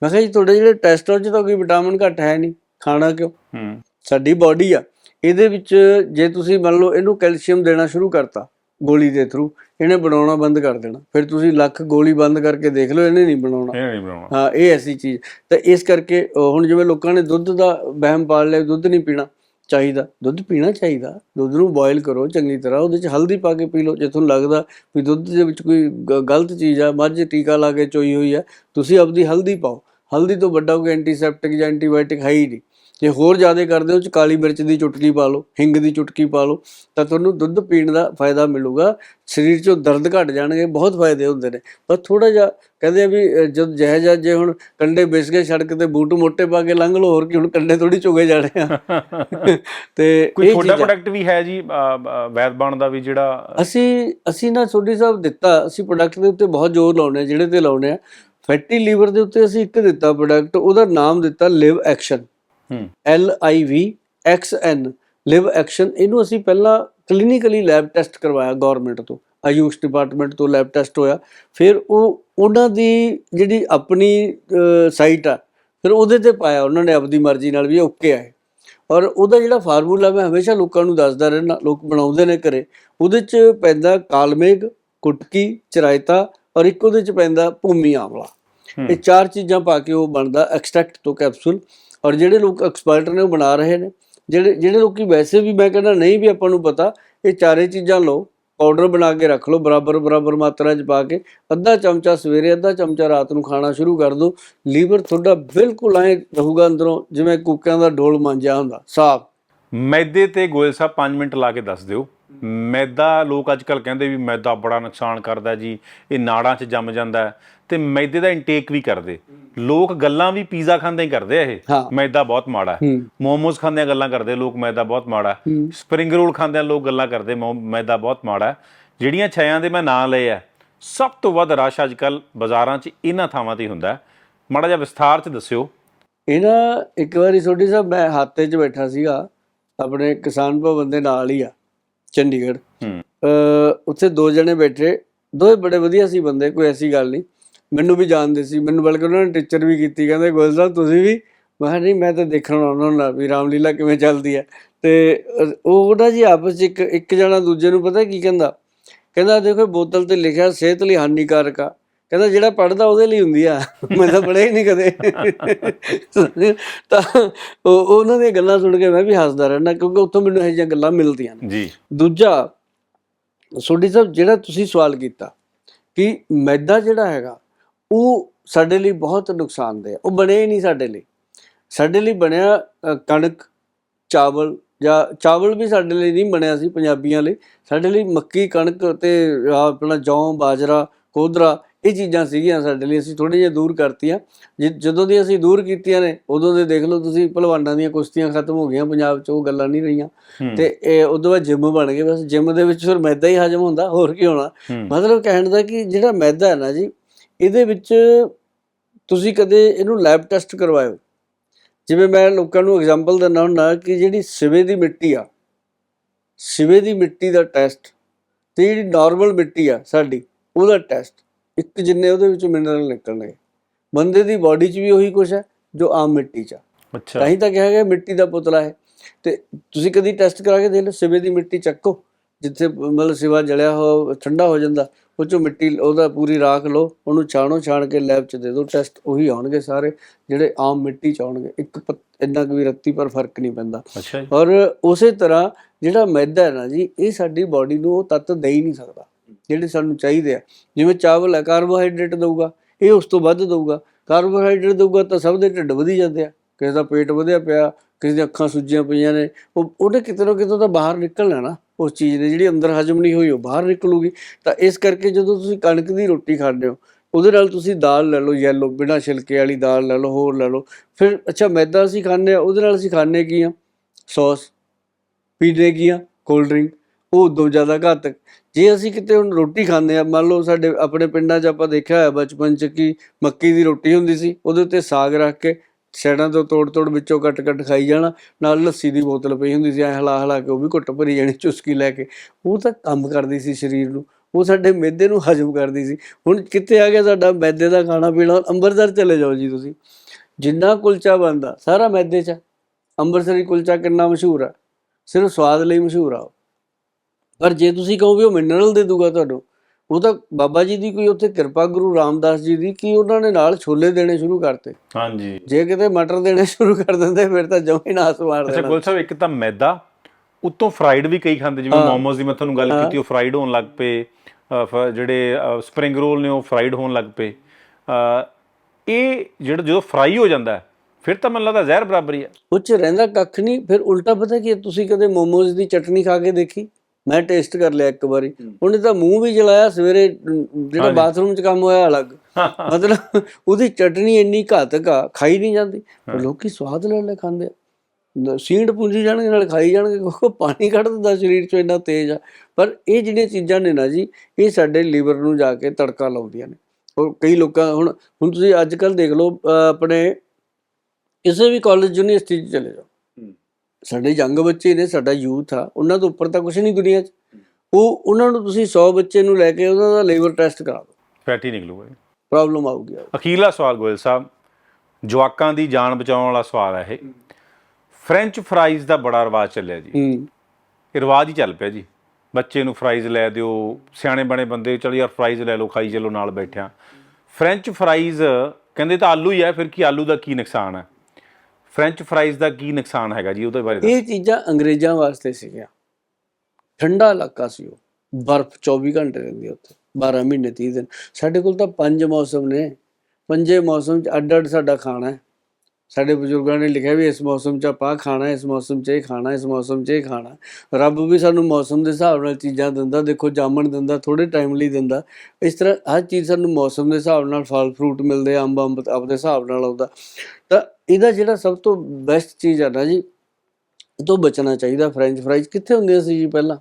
ਮੈਂ ਕਿਹਾ ਜੀ ਤੁਹਾਡੇ ਜਿਹੜੇ ਟੈਸਟਾਂ 'ਚ ਤਾਂ ਕੋਈ ਵਿਟਾਮਿਨ ਘੱਟ ਹੈ ਨਹੀਂ। ਖਾਣਾ ਕਿਉਂ? ਹੂੰ। ਸਾਡੀ ਬਾਡੀ ਆ। ਇਹਦੇ ਵਿੱਚ ਜੇ ਤੁਸੀਂ ਮੰਨ ਲਓ ਇਹਨੂੰ ਕੈਲਸ਼ੀਅਮ ਦੇਣਾ ਸ਼ੁਰੂ ਕਰਤਾ ਗੋਲੀ ਦੇ ਥਰੂ ਇਹਨੇ ਬਣਾਉਣਾ ਬੰਦ ਕਰ ਦੇਣਾ। ਫਿਰ ਤੁਸੀਂ ਲੱਖ ਗੋਲੀ ਬੰਦ ਕਰਕੇ ਦੇਖ ਲਓ ਇਹਨੇ ਨਹੀਂ ਬਣਾਉਣਾ। ਇਹ ਨਹੀਂ ਬਣਾਉਣਾ। ਹਾਂ ਇਹ ਐਸੀ ਚੀਜ਼। ਤਾਂ ਇਸ ਕਰਕੇ ਅਹ ਹੁਣ ਜਿਵੇਂ ਲੋਕਾਂ ਨੇ ਦੁੱਧ ਦਾ ਵਹਿਮ ਪਾਲ ਲਿਆ ਦੁੱਧ ਨਹੀਂ ਪੀਣਾ। ਚਾਹੀਦਾ, ਦੁੱਧ ਪੀਣਾ ਚਾਹੀਦਾ, ਦੁੱਧ ਨੂੰ ਬੋਇਲ ਕਰੋ ਚੰਗੀ ਤਰ੍ਹਾਂ, ਉਹਦੇ ਚ ਹਲਦੀ ਪਾ ਕੇ ਪੀ ਲਓ, ਜੇ ਤੁਹਾਨੂੰ ਲੱਗਦਾ ਵੀ ਦੁੱਧ ਦੇ ਵਿੱਚ ਕੋਈ ਗ- ਗਲਤ ਚੀਜ਼ ਆ, ਮੱਝ ਟੀਕਾ ਲਾ ਕੇ ਚੋਈ ਹੋਈ ਆ, ਤੁਸੀਂ ਆਪਦੀ ਹਲਦੀ ਪਾਓ। ਹਲਦੀ ਤੋਂ ਵੱਡਾ ਕੋਈ ਐਂਟੀਸੈਪਟਿਕ ਜਾਂ ਐਂਟੀਬਾਇਓਟਿਕ ਹੈ ਹੀ ਨਹੀਂ। ਜੇ ਹੋਰ ਜ਼ਿਆਦਾ ਕਰਦੇ ਹੋ ਚ ਕਾਲੀ ਮਿਰਚ ਦੀ ਚੁਟਕੀ ਪਾ ਲਓ ਹਿੰਗ ਦੀ ਚੁਟਕੀ ਪਾ ਲਓ ਤਾਂ ਤੁਹਾਨੂੰ ਦੁੱਧ ਪੀਣ ਦਾ ਫਾਇਦਾ ਮਿਲੂਗਾ। ਸਰੀਰ 'ਚੋਂ ਦਰਦ ਘਟ ਜਾਣਗੇ ਬਹੁਤ ਫਾਇਦੇ ਹੁੰਦੇ ਨੇ। ਪਰ ਥੋੜਾ ਜਿਹਾ ਕਹਿੰਦੇ ਆ ਵੀ ਜਦ ਜਿਹੇ ਜਿਹਾ ਜੇ ਹੁਣ ਕੰਡੇ ਵਿਸ ਗਏ ਸੜਕ ਤੇ ਬੂਟ ਮੋਟੇ ਪਾ ਕੇ ਲੰਘ ਲਓ ਹੋਰ ਕੀ ਹੁਣ ਕੰਡੇ ਥੋੜੀ ਚੁਗੇ ਜਾਣੇ ਆ। ਤੇ ਕੋਈ ਚੀਜ਼ਾਂ- ਪ੍ਰੋਡਕਟ ਵੀ ਹੈ ਜੀ ਅ, ਅ, ਵੈਦ ਬਣ ਦਾ ਵੀ ਜਿਹੜਾ? ਅਸੀਂ ਅਸੀਂ ਨਾ ਸੋਢੀ ਸਾਹਿਬ ਦਿੱਤਾ ਅਸੀਂ ਪ੍ਰੋਡਕਟ ਦੇ ਉੱਤੇ ਬਹੁਤ ਜ਼ੋਰ ਲਾਉਨੇ ਆ ਜਿਹੜੇ ਤੇ ਲਾਉਨੇ ਆ। ਫੈਟੀ ਲੀਵਰ ਦੇ ਉੱਤੇ ਅਸੀਂ ਇੱਕ ਦਿੱਤਾ ਪ੍ਰੋਡਕਟ ਉਹਦਾ ਨਾਮ ਦਿੱਤਾ Liv Action L I V XN Liv Action ਇਹਨੂੰ ਅਸੀਂ ਪਹਿਲਾਂ ਕਲੀਨਿਕਲੀ ਲੈਬ ਟੈਸਟ ਕਰਵਾਇਆ ਗਵਰਨਮੈਂਟ ਤੋਂ ਆਯੂਸ਼ ਡਿਪਾਰਟਮੈਂਟ ਤੋਂ ਲੈਬ ਟੈਸਟ ਹੋਇਆ। ਫਿਰ ਉਹ ਉਹਨਾਂ ਦੀ ਜਿਹੜੀ ਆਪਣੀ ਸਾਈਟ ਆ ਫਿਰ ਉਹਦੇ ਤੇ ਪਾਇਆ ਉਹਨਾਂ ਨੇ ਆਪਦੀ ਮਰਜ਼ੀ ਨਾਲ ਵੀ ਓਕੇ ਆਏ। ਔਰ ਉਹਦਾ ਜਿਹੜਾ ਫਾਰਮੂਲਾ ਮੈਂ ਹਮੇਸ਼ਾ ਲੋਕਾਂ ਨੂੰ ਦੱਸਦਾ ਰਹਿਣਾ ਲੋਕ ਬਣਾਉਂਦੇ ਨੇ ਘਰੇ ਉਹਦੇ ਚ ਪੈਂਦਾ ਕਾਲਮੇਗ ਕੁਟਕੀ ਚਰਾਇਤਾ ਔਰ ਇੱਕ ਉਹਦੇ ਚ ਪੈਂਦਾ ਭੂਮੀ ਆਮਲਾ ਹੂੰ। ਇਹ ਚਾਰ ਚੀਜ਼ਾਂ ਪਾ ਕੇ ਉਹ ਬਣਦਾ ਐਕਸਟ੍ਰੈਕਟ ਤੋਂ ਕੈਪਸੂਲ ਔਰ ਜਿਹੜੇ ਲੋਕ ਐਕਸਪਰਟ ਨੇ ਉਹ ਬਣਾ ਰਹੇ ਨੇ। ਜਿਹੜੇ ਜਿਹੜੇ ਲੋਕੀ ਵੈਸੇ ਵੀ ਮੈਂ ਕਹਿੰਦਾ ਨਹੀਂ ਵੀ ਆਪਾਂ ਨੂੰ ਪਤਾ, ਇਹ ਚਾਰੇ ਚੀਜ਼ਾਂ ਲਓ ਪਾਊਡਰ ਬਣਾ ਕੇ ਰੱਖ ਲਓ, ਬਰਾਬਰ ਬਰਾਬਰ ਮਾਤਰਾ 'ਚ ਪਾ ਕੇ, ਅੱਧਾ ਚਮਚਾ ਸਵੇਰੇ, ਅੱਧਾ ਚਮਚਾ ਰਾਤ ਨੂੰ ਖਾਣਾ ਸ਼ੁਰੂ ਕਰ ਦਿਓ ਲੀਵਰ ਤੁਹਾਡਾ ਬਿਲਕੁਲ ਐ ਰਹੂਗਾ ਅੰਦਰੋਂ, ਜਿਵੇਂ ਕੁੱਕਿਆਂ ਦਾ ਢੋਲ ਮਾਂਜਿਆ ਹੁੰਦਾ, ਸਾਫ਼। ਮੈਦੇ ਤੇ ਗੋਇਲ ਸਾਹਿਬ 5 ਮਿੰਟ ਲਾ ਕੇ ਦੱਸ ਦਿਓ। ਮੈਦਾ ਲੋਕ ਅੱਜ ਕੱਲ ਕਹਿੰਦੇ ਵੀ ਮੈਦਾ ਬੜਾ ਨੁਕਸਾਨ ਕਰਦਾ ਜੀ ਇਹ ਨਾੜਾਂ 'ਚ ਜੰਮ ਜਾਂਦਾ ਤੇ ਮੈਦੇ ਦਾ ਇਨਟੇਕ ਵੀ ਕਰਦੇ। ਲੋਕ ਗੱਲਾਂ ਵੀ ਪੀਜ਼ਾ ਖਾਂਦੇ ਹੀ ਕਰਦੇ ਆ ਇਹ। ਮੈਦਾ ਬਹੁਤ ਮਾੜਾ ਮੋਮੋਸ ਖਾਂਦੇ ਗੱਲਾਂ ਕਰਦੇ ਲੋਕ ਮੈਦਾ ਬਹੁਤ ਮਾੜਾ। ਸਪਰਿੰਗ ਰੋਲ ਖਾਂਦੇ ਲੋਕ ਗੱਲਾਂ ਕਰਦੇ ਮੈਦਾ ਬਹੁਤ ਮਾੜਾ ਜਿਹੜੀਆਂ ਛਾਇਆਂ ਦੇ ਮੈਂ ਨਾਂ ਲਏ ਆ ਸਭ ਤੋਂ ਵੱਧ ਰਸ਼ ਅੱਜ ਕੱਲ ਬਾਜ਼ਾਰਾਂ 'ਚ ਇਹਨਾਂ ਥਾਵਾਂ ਤੇ ਹੁੰਦਾ। ਮਾੜਾ ਜਿਹਾ ਵਿਸਥਾਰ 'ਚ ਦੱਸਿਓ। ਇਹ ਨਾ ਇੱਕ ਵਾਰੀ ਸੋਢੀ ਸਾਹਿਬ ਮੈਂ ਹਾਤੇ 'ਚ ਬੈਠਾ ਸੀਗਾ ਆਪਣੇ ਕਿਸਾਨ ਭਵਨ ਦੇ ਨਾਲ ਹੀ ਆ। ਚੰਡੀਗੜ੍ਹ। ਉੱਥੇ ਦੋ ਜਣੇ ਬੈਠੇ। ਦੋਵੇਂ ਬੜੇ ਵਧੀਆ ਸੀ ਬੰਦੇ ਕੋਈ ਐਸੀ ਗੱਲ ਨਹੀਂ। ਮੈਨੂੰ ਵੀ ਜਾਣਦੇ ਸੀ। ਮੈਨੂੰ ਬਲਕਿ ਉਹਨਾਂ ਨੇ ਟੀਚਰ ਵੀ ਕੀਤੀ। ਕਹਿੰਦੇ ਗੋਇਲ ਸਾਹਿਬ ਤੁਸੀਂ ਵੀ? ਮੈਂ ਕਿਹਾ ਨਹੀਂ ਮੈਂ ਤਾਂ ਦੇਖਣ ਆਉਣਾ ਹੁੰਦਾ ਵੀ ਰਾਮਲੀਲਾ ਕਿਵੇਂ ਚੱਲਦੀ ਹੈ। ਤੇ ਅ, ਉਹ ਨਾ ਜੀ ਆਪਸ 'ਚ ਇੱਕ ਇੱਕ ਜਣਾ ਦੂਜੇ ਨੂੰ ਪਤਾ ਕੀ ਕਹਿੰਦਾ? ਕਹਿੰਦਾ ਦੇਖੋ ਬੋਤਲ ਤੇ ਲਿਖਿਆ ਸਿਹਤ ਲਈ ਹਾਨੀਕਾਰਕ ਆ। ਕਹਿੰਦਾ ਜਿਹੜਾ ਪੜਦਾ ਉਹਦੇ ਲਈ ਹੁੰਦੀ ਆ। ਮੈਂ ਤਾਂ ਪੜਿਆ ਹੀ ਨਹੀਂ ਕਦੇ। ਤਾਂ ਉਹ ਉਹਨਾਂ ਦੀਆਂ ਗੱਲਾਂ ਸੁਣ ਕੇ ਮੈਂ ਵੀ ਹੱਸਦਾ ਰਹਿਣਾ ਕਿਉਂਕਿ ਉੱਥੋਂ ਮੈਨੂੰ ਇਹੋ ਜਿਹੀਆਂ ਗੱਲਾਂ ਮਿਲਦੀਆਂ ਨੇ। ਜੀ। ਦੂਜਾ ਸੋਢੀ ਸਾਹਿਬ ਜਿਹੜਾ ਤੁਸੀਂ ਸਵਾਲ ਕੀਤਾ ਕਿ ਮੈਦਾ ਜਿਹੜਾ ਹੈਗਾ ਉਹ ਸਾਡੇ ਲਈ ਬਹੁਤ ਨੁਕਸਾਨਦੇਹ ਉਹ ਬਣਿਆ ਹੀ ਨਹੀਂ ਸਾਡੇ ਲਈ। ਸਾਡੇ ਲਈ ਬਣਿਆ ਕਣਕ ਚਾਵਲ ਜਾਂ ਚਾਵਲ ਵੀ ਸਾਡੇ ਲਈ ਨਹੀਂ ਬਣਿਆ ਸੀ ਪੰਜਾਬੀਆਂ ਲਈ। ਸਾਡੇ ਲਈ ਮੱਕੀ ਕਣਕ ਤੇ ਆਪਣਾ ਜੌਂ ਬਾਜਰਾ ਕੋਦਰਾ ਇਹ ਚੀਜ਼ਾਂ ਸੀਗੀਆਂ ਸਾਡੇ ਲਈ ਅਸੀਂ ਥੋੜੀ ਜਿਹਾ ਦੂਰ ਕਰਤੀਆਂ। ਜਦੋਂ ਦੀ ਅਸੀਂ ਦੂਰ ਕੀਤੀਆਂ ਨੇ ਉਦੋਂ ਦੇ ਦੇਖ ਲਓ ਤੁਸੀਂ ਪਹਿਲਵਾਨਾਂ ਦੀਆਂ ਕੁਸ਼ਤੀਆਂ ਖਤਮ ਹੋ ਗਈਆਂ ਪੰਜਾਬ 'ਚ ਉਹ ਗੱਲਾਂ ਨਹੀਂ ਰਹੀਆਂ। ਤੇ ਇਹ ਉਦੋਂ ਬਾਅਦ ਜਿਮ ਬਣ ਗਏ ਬਸ ਜਿਮ ਦੇ ਵਿੱਚ ਫਿਰ ਮੈਦਾ ਹੀ ਹਜਮ ਹੁੰਦਾ ਹੋਰ ਕੀ ਹੋਣਾ। ਮਤਲਬ ਕਹਿਣ ਦਾ ਕਿ ਜਿਹੜਾ ਮੈਦਾ ਹੈ ਨਾ ਜੀ ਇਹਦੇ ਵਿੱਚ ਤੁਸੀਂ ਕਦੇ ਇਹਨੂੰ ਲੈਬ ਟੈਸਟ ਕਰਵਾਇਓ। ਜਿਵੇਂ ਮੈਂ ਲੋਕਾਂ ਨੂੰ ਐਗਜ਼ਾਮਪਲ ਦਿੰਦਾ ਹੁੰਦਾ ਕਿ ਜਿਹੜੀ ਸਿਵੇ ਦੀ ਮਿੱਟੀ ਆ ਸਿਵੇ ਦੀ ਮਿੱਟੀ ਦਾ ਟੈਸਟ ਤੇ ਜਿਹੜੀ ਨਾਰਮਲ ਮਿੱਟੀ ਆ ਸਾਡੀ ਉਹਦਾ ਟੈਸਟ। ਇੱਕ ਜਿੰਨੇ ਉਹਦੇ ਵਿੱਚ ਮਿਨਰਲ ਨਿਕਲਣਗੇ। ਬੰਦੇ ਦੀ ਬਾਡੀ 'ਚ ਵੀ ਉਹੀ ਕੁਝ ਹੈ ਜੋ ਆਮ ਮਿੱਟੀ 'ਚ ਆ। ਅੱਛਾ। ਤਾਂ ਹੀ ਤਾਂ ਕਿਹਾ ਗਿਆ ਮਿੱਟੀ ਦਾ ਪੁਤਲਾ ਹੈ। ਤੇ ਤੁਸੀਂ ਕਦੀ ਟੈਸਟ ਕਰਾ ਕੇ ਦੇਖ ਲਓ ਸਿਵੇ ਦੀ ਮਿੱਟੀ ਚੱਕੋ। ਜਿੱਥੇ ਮਤਲਬ ਸਿਵਾ ਜਲਿਆ ਹੋ ਠੰਡਾ ਹੋ ਜਾਂਦਾ ਉਹ ਚੋਂ ਮਿੱਟੀ ਉਹਦਾ ਪੂਰੀ ਰਾਖ ਲਓ ਉਹਨੂੰ ਛਾਣੋ ਛਾਣ ਕੇ ਲੈਬ 'ਚ ਦੇ ਦਿਓ। ਟੈਸਟ ਉਹੀ ਆਉਣਗੇ ਸਾਰੇ ਜਿਹੜੇ ਆਮ ਮਿੱਟੀ 'ਚ ਆਉਣਗੇ। ਇੱਕ ਇੰਨਾ ਕੁ ਵੀ ਰੱਤੀ ਪਰ ਫ਼ਰਕ ਨਹੀਂ ਪੈਂਦਾ। ਔਰ ਉਸੇ ਤਰ੍ਹਾਂ ਜਿਹੜਾ ਮੈਦਾ ਹੈ ਨਾ ਜੀ ਇਹ ਸਾਡੀ ਬਾਡੀ ਨੂੰ ਉਹ ਤੱਤ ਦੇ ਹੀ ਨਹੀਂ ਸਕਦਾ। ਜਿਹੜੇ ਸਾਨੂੰ ਚਾਹੀਦੇ ਆ। ਜਿਵੇਂ ਚਾਵਲ ਹੈ ਕਾਰਬੋਹਾਈਡਰੇਟ ਦਊਗਾ, ਇਹ ਉਸ ਤੋਂ ਵੱਧ ਦਊਗਾ। ਕਾਰਬੋਹਾਈਡਰੇਟ ਦਊਗਾ ਤਾਂ ਸਭ ਦੇ ਢਿੱਡ ਵਧੀ ਜਾਂਦੇ ਆ। ਕਿਸੇ ਦਾ ਪੇਟ ਵਧਿਆ ਪਿਆ, ਕਿਸੇ ਦੀਆਂ ਅੱਖਾਂ ਸੁੱਜੀਆਂ ਪਈਆਂ ਨੇ, ਉਹ ਉਹਨੇ ਕਿਤੇ ਨਾ ਕਿਤੇ ਤਾਂ ਬਾਹਰ ਨਿਕਲਣਾ ਨਾ ਉਸ ਚੀਜ਼ ਨੇ ਜਿਹੜੀ ਅੰਦਰ ਹਜਮ ਨਹੀਂ ਹੋਈ, ਉਹ ਬਾਹਰ ਨਿਕਲੂਗੀ। ਤਾਂ ਇਸ ਕਰਕੇ ਜਦੋਂ ਤੁਸੀਂ ਕਣਕ ਦੀ ਰੋਟੀ ਖਾਂਦੇ ਹੋ, ਉਹਦੇ ਨਾਲ ਤੁਸੀਂ ਦਾਲ ਲੈ ਲਓ ਯੈਲੋ ਬਿਨਾਂ ਛਿਲਕੇ ਵਾਲੀ ਦਾਲ ਲੈ ਲਓ, ਹੋਰ ਲੈ ਲਓ। ਫਿਰ ਅੱਛਾ, ਮੈਦਾ ਅਸੀਂ ਖਾਂਦੇ ਆ ਉਹਦੇ ਨਾਲ ਅਸੀਂ ਖਾਂਦੇ ਕੀ ਆ ਸੌਸ। ਪੀਣੇ ਕੀ ਆ ਕੋਲਡ ਡਰਿੰਕ ਉਹ ਉਦੋਂ ਜ਼ਿਆਦਾ ਘਾਤਕ। ਜੇ ਅਸੀਂ ਕਿਤੇ ਹੁਣ ਰੋਟੀ ਖਾਂਦੇ ਆ ਮੰਨ ਲਓ ਸਾਡੇ ਆਪਣੇ ਪਿੰਡਾਂ 'ਚ ਆਪਾਂ ਦੇਖਿਆ ਹੋਇਆ ਬਚਪਨ 'ਚ ਕਿ ਮੱਕੀ ਦੀ ਰੋਟੀ ਹੁੰਦੀ ਸੀ, ਉਹਦੇ ਉੱਤੇ ਸਾਗ ਰੱਖ ਕੇ ਸਾਈਡਾਂ ਤੋਂ ਤੋੜ ਤੋੜ ਵਿੱਚੋਂ ਕੱਟ ਕੱਟ ਖਾਈ ਜਾਣਾ, ਨਾਲ ਲੱਸੀ ਦੀ ਬੋਤਲ ਪਈ ਹੁੰਦੀ ਸੀ, ਐ ਹਲਾ ਹਲਾ ਕੇ ਉਹ ਵੀ ਘੁੱਟ ਭਰੀ ਜਾਣੀ ਚੁਸਕੀ ਲੈ ਕੇ ਉਹ ਤਾਂ ਕੰਮ ਕਰਦੀ ਸੀ ਸਰੀਰ ਨੂੰ, ਉਹ ਸਾਡੇ ਮੈਦੇ ਨੂੰ ਹਜਮ ਕਰਦੀ ਸੀ ਹੁਣ ਕਿੱਥੇ ਆ ਗਿਆ ਸਾਡਾ ਮੈਦੇ ਦਾ ਖਾਣਾ ਪੀਣਾ ਅੰਮ੍ਰਿਤਸਰ ਚਲੇ ਜਾਓ ਜੀ ਤੁਸੀਂ ਜਿੰਨਾ ਕੁਲਚਾ ਬਣਦਾ, ਸਾਰਾ ਮੈਦੇ 'ਚ ਆ। ਅੰਮ੍ਰਿਤਸਰੀ ਕੁਲਚਾ ਕਿੰਨਾ ਮਸ਼ਹੂਰ ਆ, ਸਿਰਫ ਸਵਾਦ ਲਈ ਮਸ਼ਹੂਰ ਆ ਉਹ। ਪਰ ਜੇ ਤੁਸੀਂ ਕਹੋ ਵੀ ਉਹ ਮਿਨਰਲ ਦੇ ਦੂਗਾ ਤੁਹਾਨੂੰ ਉਹ ਤਾਂ ਬਾਬਾ ਜੀ ਦੀ ਕੋਈ ਉੱਥੇ ਕਿਰਪਾ ਗੁਰੂ ਰਾਮਦਾਸ ਜੀ ਦੀ ਕਿ ਉਹਨਾਂ ਨੇ ਨਾਲ ਛੋਲੇ ਦੇਣੇ ਸ਼ੁਰੂ ਕਰਤੇ। ਹਾਂਜੀ। ਜੇ ਕਿਤੇ ਮਟਰ ਦੇਣੇ ਸ਼ੁਰੂ ਕਰ ਦਿੰਦੇ ਫਿਰ ਤਾਂ ਜਮਾਂ ਨਾਸ ਮਾਰ ਅੱਛਾ ਦੇਣਾ। ਗੋਲ ਸਾਹਿਬ ਇੱਕ ਤਾਂ ਮੈਦਾ ਉੱਤੋਂ ਫਰਾਈਡ ਵੀ ਕਈ ਖਾਂਦੇ ਜਿਵੇਂ ਹਾਂ। ਮੋਮੋਸ ਦੀ ਮੈਂ ਤੁਹਾਨੂੰ ਗੱਲ ਕੀਤੀ ਉਹ ਫਰਾਈਡ ਹੋਣ ਲੱਗ ਪਏ ਜਿਹੜੇ ਸਪਰਿੰਗ ਰੋਲ ਨੇ ਉਹ ਫਰਾਈਡ ਹੋਣ ਲੱਗ ਪਏ। ਇਹ ਜਿਹੜਾ ਜਦੋਂ ਫਰਾਈ ਹੋ ਜਾਂਦਾ ਫਿਰ ਤਾਂ ਮੈਨੂੰ ਲੱਗਦਾ ਜ਼ਹਿਰ ਬਰਾਬਰੀ ਹੈ। ਉਹ 'ਚ ਰਹਿੰਦਾ ਕੱਖ ਨਹੀਂ ਫਿਰ ਉਲਟਾ ਪਤਾ ਕੀ ਤੁਸੀਂ ਕਦੇ ਮੋਮੋਜ਼ ਦੀ ਚਟਨੀ ਖਾ ਕੇ ਦੇਖੀ? ਮੈਂ ਟੇਸਟ ਕਰ ਲਿਆ ਇੱਕ ਵਾਰੀ। ਉਹਨੇ ਤਾਂ ਮੂੰਹ ਵੀ ਜਲਾਇਆ ਸਵੇਰੇ ਜਿਹੜਾ। ਬਾਥਰੂਮ 'ਚ ਕੰਮ ਹੋਇਆ ਅਲੱਗ। ਮਤਲਬ ਉਹਦੀ ਚਟਨੀ ਇੰਨੀ ਘਾਤਕ ਆ ਖਾਈ ਨਹੀਂ ਜਾਂਦੀ। ਲੋਕੀ ਸਵਾਦ ਲੈ ਲੈ ਖਾਂਦੇ ਆ। ਸੀਂਡ ਪੂੰਜੀ ਜਾਣਗੇ ਨਾਲ ਖਾਈ ਜਾਣਗੇ ਕਿਉਂਕਿ ਪਾਣੀ ਕੱਢ ਦਿੰਦਾ ਸਰੀਰ 'ਚੋਂ ਇੰਨਾ ਤੇਜ਼ ਆ। ਪਰ ਇਹ ਜਿਹੜੀਆਂ ਚੀਜ਼ਾਂ ਨੇ ਨਾ ਜੀ ਇਹ ਸਾਡੇ ਲੀਵਰ ਨੂੰ ਜਾ ਕੇ ਤੜਕਾ ਲਾਉਂਦੀਆਂ ਨੇ। ਔਰ ਕਈ ਲੋਕਾਂ ਹੁਣ ਹੁਣ ਤੁਸੀਂ ਅੱਜ ਕੱਲ ਦੇਖ ਲਓ ਆਪਣੇ ਕਿਸੇ ਵੀ ਕਾਲਜ ਯੂਨੀਵਰਸਿਟੀ 'ਚ ਚਲੇ ਜਾਓ। ਸਾਡੇ ਯੰਗ ਬੱਚੇ ਨੇ ਸਾਡਾ ਯੂਥ ਆ ਉਹਨਾਂ ਤੋਂ ਉੱਪਰ ਤਾਂ ਕੁਝ ਨਹੀਂ ਦੁਨੀਆ 'ਚ। ਉਹ ਉਹਨਾਂ ਨੂੰ ਤੁਸੀਂ 100 ਬੱਚੇ ਨੂੰ ਲੈ ਕੇ ਉਹਨਾਂ ਦਾ ਲੀਵਰ ਟੈਸਟ ਕਰਾ ਦਿਓ। ਫੈਟੀ ਨਿਕਲੂਗਾ। ਪ੍ਰੋਬਲਮ ਆਊਗੀ ਅਖੀਰਲਾ ਸਵਾਲ ਗੋਇਲ ਸਾਹਿਬ ਜਵਾਕਾਂ ਦੀ ਜਾਨ ਬਚਾਉਣ ਵਾਲਾ ਸਵਾਲ ਹੈ ਇਹ। ਫ੍ਰੈਂਚ ਫਰਾਈਜ਼ ਦਾ ਬੜਾ ਰਿਵਾਜ ਚੱਲਿਆ ਜੀ। ਇਹ ਰਿਵਾਜ ਹੀ ਚੱਲ ਪਿਆ ਜੀ। ਬੱਚੇ ਨੂੰ ਫਰਾਈਜ਼ ਲੈ ਦਿਓ ਸਿਆਣੇ ਬਣੇ ਬੰਦੇ ਚਲ ਯਾਰ ਫਰਾਈਜ਼ ਲੈ ਲਓ ਖਾਈ ਚਲੋ ਨਾਲ ਬੈਠਿਆਂ। ਫ੍ਰੈਂਚ ਫਰਾਈਜ਼ ਕਹਿੰਦੇ ਤਾਂ ਆਲੂ ਹੀ ਹੈ ਫਿਰ ਕੀ ਆਲੂ ਦਾ ਕੀ ਨੁਕਸਾਨ ਹੈ ਫ੍ਰੈਂਚ ਫਰਾਈਜ਼ ਦਾ ਕੀ ਨੁਕਸਾਨ ਹੈਗਾ ਜੀ ਉਹਦੇ ਬਾਰੇ ਇਹ ਚੀਜ਼ਾਂ ਅੰਗਰੇਜ਼ਾਂ ਵਾਸਤੇ ਸੀਗੀਆਂ। ਠੰਡਾ ਇਲਾਕਾ ਸੀ ਉਹ। ਬਰਫ਼ 24 ਘੰਟੇ ਰਹਿੰਦੀ ਉੱਥੇ। 12 ਮਹੀਨੇ 30 ਦਿਨ। ਸਾਡੇ ਕੋਲ ਤਾਂ ਪੰਜ ਮੌਸਮ ਨੇ। ਪੰਜੇ ਮੌਸਮ 'ਚ ਅੱਡ ਅੱਡ ਸਾਡਾ ਖਾਣਾ ਹੈ। ਸਾਡੇ ਬਜ਼ੁਰਗਾਂ ਨੇ ਲਿਖਿਆ ਵੀ ਇਸ ਮੌਸਮ 'ਚ ਆਪਾਂ ਖਾਣਾ, ਇਸ ਮੌਸਮ 'ਚ ਇਹ ਖਾਣਾ, ਇਸ ਮੌਸਮ 'ਚ ਇਹ ਖਾਣਾ। ਰੱਬ ਵੀ ਸਾਨੂੰ ਮੌਸਮ ਦੇ ਹਿਸਾਬ ਨਾਲ ਚੀਜ਼ਾਂ ਦਿੰਦਾ। ਦੇਖੋ, ਜਾਮਣ ਦਿੰਦਾ ਥੋੜੇ ਟਾਈਮ ਲਈ ਦਿੰਦਾ। ਇਸ ਤਰ੍ਹਾਂ ਹਰ ਚੀਜ਼ ਸਾਨੂੰ ਮੌਸਮ ਦੇ ਹਿਸਾਬ ਨਾਲ ਫਲ ਫਰੂਟ ਮਿਲਦੇ ਅੰਬ ਅੰਬ ਆਪਦੇ ਹਿਸਾਬ ਨਾਲ ਆਉਂਦਾ। ਤਾਂ ਇਹਦਾ ਜਿਹੜਾ ਸਭ ਤੋਂ ਬੈਸਟ ਚੀਜ਼ ਆ ਨਾ ਜੀ ਇਹ ਤੋਂ ਬਚਣਾ ਚਾਹੀਦਾ ਫ੍ਰੈਂਚ ਫਰਾਈਜ਼ ਕਿੱਥੇ ਹੁੰਦੀਆਂ ਸੀ ਜੀ ਪਹਿਲਾਂ?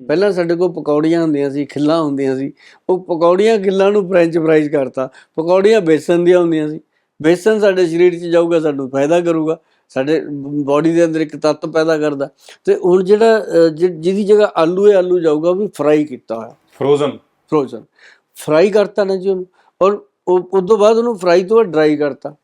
ਪਹਿਲਾਂ ਸਾਡੇ ਕੋਲ ਪਕੌੜੀਆਂ ਹੁੰਦੀਆਂ ਸੀ ਖਿੱਲਾਂ ਹੁੰਦੀਆਂ ਸੀ। ਉਹ ਪਕੌੜੀਆਂ ਖਿੱਲਾਂ ਨੂੰ ਫ੍ਰੈਂਚ ਫਰਾਈਜ਼ ਕਰਤਾ। ਪਕੌੜੀਆਂ ਬੇਸਨ ਦੀਆਂ ਹੁੰਦੀਆਂ ਸੀ। ਬੇਸਨ ਸਾਡੇ ਸਰੀਰ 'ਚ ਜਾਊਗਾ ਸਾਨੂੰ ਫਾਇਦਾ ਕਰੂਗਾ। ਸਾਡੇ ਬਾਡੀ ਦੇ ਅੰਦਰ ਇੱਕ ਤੱਤ ਪੈਦਾ ਕਰਦਾ। ਤੇ ਹੁਣ ਜਿਹੜਾ ਜਿਹਦੀ ਜਗ੍ਹਾ ਆਲੂ ਹੈ ਆਲੂ ਜਾਊਗਾ ਵੀ ਫਰਾਈ ਕੀਤਾ ਹੋਇਆ। ਫਰੋਜ਼ਨ ਫਰੋਜ਼ਨ ਫਰਾਈ ਕਰਤਾ ਨਾ ਜੀ ਉਹਨੂੰ। ਔਰ ਉਹ ਤੋਂ ਬਾਅਦ ਉਹਨੂੰ ਫਰਾਈ ਤੋਂ ਬਾਅਦ ਡਰਾਈ ਕਰਤਾ।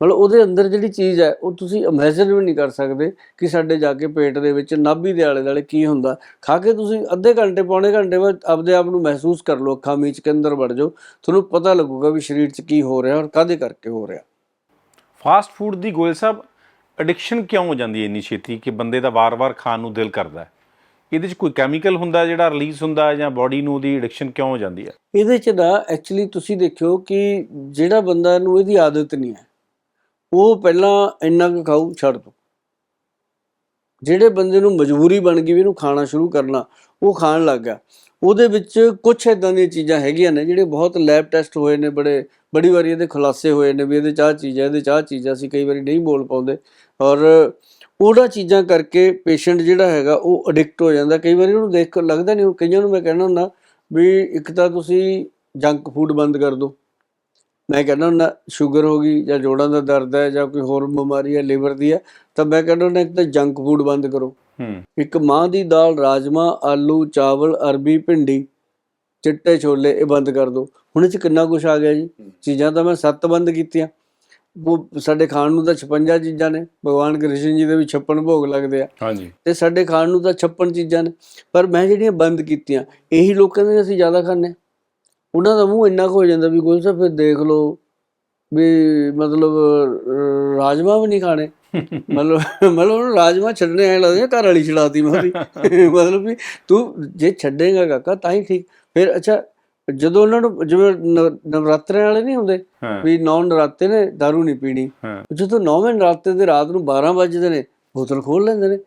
ਮਤਲਬ ਉਹਦੇ ਅੰਦਰ ਜਿਹੜੀ ਚੀਜ਼ ਹੈ ਉਹ ਤੁਸੀਂ ਇਮੇਜਿਨ ਵੀ ਨਹੀਂ ਕਰ ਸਕਦੇ ਕਿ ਸਾਡੇ ਜਾ ਕੇ ਪੇਟ ਦੇ ਵਿੱਚ ਨਾਭੀ ਦੇ ਆਲੇ ਦੁਆਲੇ ਕੀ ਹੁੰਦਾ। ਖਾ ਕੇ ਤੁਸੀਂ ਅੱਧੇ ਘੰਟੇ ਪੌਣੇ ਘੰਟੇ ਬਾਅਦ ਆਪਦੇ ਆਪ ਨੂੰ ਮਹਿਸੂਸ ਕਰ ਲਓ ਅੱਖਾਂ ਮੀਚ ਕੇ ਅੰਦਰ ਵੜ ਜਾਓ। ਤੁਹਾਨੂੰ ਪਤਾ ਲੱਗੂਗਾ ਵੀ ਸਰੀਰ 'ਚ ਕੀ ਹੋ ਰਿਹਾ ਔਰ ਕਾਦੇ ਕਰਕੇ ਹੋ ਰਿਹਾ। ਫਾਸਟ ਫੂਡ ਦੀ ਗੋਇਲ ਸਾਹਿਬ ਐਡਿਕਸ਼ਨ ਕਿਉਂ ਹੋ ਜਾਂਦੀ ਹੈ ਇੰਨੀ ਛੇਤੀ ਕਿ ਬੰਦੇ ਦਾ ਵਾਰ-ਵਾਰ ਖਾਣ ਨੂੰ ਦਿਲ ਕਰਦਾ ਹੈ? ਇਹਦੇ 'ਚ ਕੋਈ ਕੈਮੀਕਲ ਹੁੰਦਾ ਜਿਹੜਾ ਰਿਲੀਜ਼ ਹੁੰਦਾ ਜਾਂ ਬਾਡੀ ਨੂੰ ਉਹਦੀ ਐਡਿਕਸ਼ਨ ਕਿਉਂ ਹੋ ਜਾਂਦੀ ਹੈ? ਇਹਦੇ 'ਚ ਨਾ ਐਕਚੁਅਲੀ ਤੁਸੀਂ ਦੇਖਿਓ ਕਿ ਜਿਹੜਾ ਬੰਦਾ ਨੂੰ ਇਹਦੀ ਆਦਤ ਨਹੀਂ ਹੈ। ਉਹ ਪਹਿਲਾਂ ਇੰਨਾ ਕੁ ਖਾਊ, ਛੱਡ ਦੋ। ਜਿਹੜੇ ਬੰਦੇ ਨੂੰ ਮਜਬੂਰੀ ਬਣ ਗਈ ਵੀ ਇਹਨੂੰ ਖਾਣਾ ਸ਼ੁਰੂ ਕਰਨਾ, ਉਹ ਖਾਣ ਲੱਗ ਗਿਆ। ਉਹਦੇ ਵਿੱਚ ਕੁਝ ਇਦਾਂ ਦੀਆਂ ਚੀਜ਼ਾਂ ਹੈਗੀਆਂ ਨੇ ਜਿਹੜੇ ਬਹੁਤ ਲੈਬ ਟੈਸਟ ਹੋਏ ਨੇ, ਬੜੇ, ਬੜੀ ਵਾਰੀ ਇਹਦੇ ਖੁਲਾਸੇ ਹੋਏ ਨੇ ਵੀ ਇਹਦੇ ਚਾਹ ਚੀਜ਼ ਹੈ, ਇਹਦੇ ਚਾਹ ਚੀਜ਼ ਹੈ, ਅਸੀਂ ਕਈ ਵਾਰੀ ਨਹੀਂ ਬੋਲ ਪਾਉਂਦੇ। ਔਰ ਉਹਦਾ ਚੀਜ਼ਾਂ ਕਰਕੇ ਪੇਸ਼ੈਂਟ ਜਿਹੜਾ ਹੈਗਾ ਉਹ ਐਡਿਕਟ ਹੋ ਜਾਂਦਾ। ਕਈ ਵਾਰੀ ਉਹਨੂੰ ਦੇਖ ਕੇ ਲੱਗਦਾ ਨਹੀਂ ਉਹ ਕਈਆਂ ਨੂੰ ਮੈਂ ਕਹਿਣਾ ਹੁੰਦਾ ਵੀ ਇੱਕ ਤਾਂ ਤੁਸੀਂ ਜੰਕ ਫੂਡ ਬੰਦ ਕਰ ਦਿਓ ਮੈਂ ਕਹਿੰਦਾ ਹੁੰਦਾ ਸ਼ੂਗਰ ਹੋ ਗਈ ਜਾਂ ਜੋੜਾਂ ਦਾ ਦਰਦ ਹੈ ਜਾਂ ਕੋਈ ਹੋਰ ਬਿਮਾਰੀ ਹੈ ਲੀਵਰ ਦੀ ਹੈ ਤਾਂ ਮੈਂ ਕਹਿੰਦਾ ਹੁੰਦਾ ਇੱਕ ਤਾਂ ਜੰਕ ਫੂਡ ਬੰਦ ਕਰੋ। ਹੂੰ। ਇੱਕ ਮਾਂ ਦੀ ਦਾਲ ਰਾਜਮਾ ਆਲੂ ਚਾਵਲ ਅਰਬੀ ਭਿੰਡੀ ਚਿੱਟੇ ਛੋਲੇ ਇਹ ਬੰਦ ਕਰ ਦਿਓ ਹੁਣ ਇਹ ਚ ਕਿੰਨਾ ਕੁਝ ਆ ਗਿਆ ਜੀ? ਚੀਜ਼ਾਂ ਤਾਂ ਮੈਂ ਸੱਤ ਬੰਦ ਕੀਤੀਆਂ। ਉਹ ਸਾਡੇ ਖਾਣ ਨੂੰ ਤਾਂ 56 ਚੀਜ਼ਾਂ ਨੇ ਭਗਵਾਨ ਕ੍ਰਿਸ਼ਨ ਜੀ ਦੇ ਵੀ 56 ਭੋਗ ਲੱਗਦੇ ਆ। ਹਾਂਜੀ। ਤੇ ਸਾਡੇ ਖਾਣ ਨੂੰ ਤਾਂ 56 ਚੀਜ਼ਾਂ ਨੇ। ਪਰ ਮੈਂ ਜਿਹੜੀਆਂ ਬੰਦ ਕੀਤੀਆਂ ਇਹੀ ਲੋਕਾਂ ਦੇ ਅਸੀਂ ਜ਼ਿਆਦਾ ਖਾਂਦੇ ਹਾਂ। ਉਹਨਾਂ ਦਾ ਮੂੰਹ ਇੰਨਾ ਕੁ ਹੋ ਜਾਂਦਾ ਵੀ ਕੋਈ ਸਾ ਫਿਰ ਦੇਖ ਲਓ ਵੀ ਮਤਲਬ ਰਾਜਮਾ ਵੀ ਨਹੀਂ ਖਾਣੇ। ਮਤਲਬ ਮਤਲਬ ਉਹਨੂੰ ਰਾਜਮਾ ਛੱਡਣੇ ਐ ਲੱਗਦਾ ਘਰ ਵਾਲੀ ਛਡਾਤੀ ਮੈਂ ਉਹਦੀ। ਮਤਲਬ ਵੀ ਤੂੰ ਜੇ ਛੱਡੇਗਾ ਕਾਕਾ ਤਾਂ ਹੀ ਠੀਕ। ਫਿਰ ਅੱਛਾ ਜਦੋਂ ਉਹਨਾਂ ਨੂੰ ਜਿਵੇਂ ਨ- ਨਵਰਾਤਰਿਆਂ ਵਾਲੇ ਨਹੀਂ ਹੁੰਦੇ ਵੀ ਨੌ ਨਰਾਤੇ ਨੇ दारू ਨਹੀਂ ਪੀਣੀ। ਜਦੋਂ ਨੌਵੇਂ ਨਰਾਤੇ ਦੇ ਰਾਤ ਨੂੰ 12 ਵਜੇ ਨੇ ਬੋਤਲ ਖੋਲ ਲੈਂਦੇ ਨੇ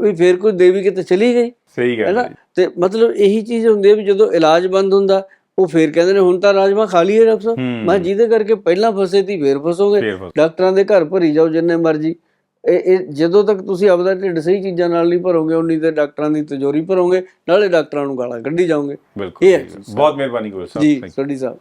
ਵੀ ਫੇਰ ਕੋਈ ਦੇਵੀ ਕਿਤੇ ਚਲੀ ਗਈ। ਸਹੀ ਗੱਲ ਹੈ। ਤੇ ਮਤਲਬ ਇਹੀ ਚੀਜ਼ ਹੁੰਦੀ ਹੈ ਵੀ ਜਦੋਂ ਇਲਾਜ ਬੰਦ ਹੁੰਦਾ ਉਹ ਫੇਰ ਕਹਿੰਦੇ ਨੇ ਹੁਣ ਤਾਂ ਰਾਜਮਾ ਖਾ ਲਈਏ ਡਾਕਟਰ ਸਾਹਿਬ। ਹੂੰ। ਮੈਂ ਜਿਹਦੇ ਕਰਕੇ ਪਹਿਲਾਂ ਫਸੇ ਤੀ ਫੇਰ ਫਸੋਗੇ। ਡਾਕਟਰਾਂ ਦੇ ਘਰ ਭਰੀ ਜਾਓ ਜਿੰਨੇ ਮਰਜ਼ੀ। ਇਹ ਇਹ ਜਦੋਂ ਤੱਕ ਤੁਸੀਂ ਆਪਦਾ ਢਿੱਡ ਸਹੀ ਚੀਜ਼ਾਂ ਨਾਲ ਨਹੀਂ ਭਰੋਗੇ ਉਨੀ ਤੇ ਡਾਕਟਰਾਂ ਦੀ ਤਿਜੋਰੀ ਭਰੋਗੇ ਨਾਲੇ ਡਾਕਟਰਾਂ ਨੂੰ ਗਾਲਾਂ ਕੱਢੀ ਜਾਓਗੇ। ਬਿਲਕੁਲ ਇਹ ਹੈ। ਬਹੁਤ ਮਿਹਰਬਾਨੀ ਗੋਇਲ ਸਾਹਿਬ। ਜੀ. ਸੋਢੀ ਸਾਹਿਬ।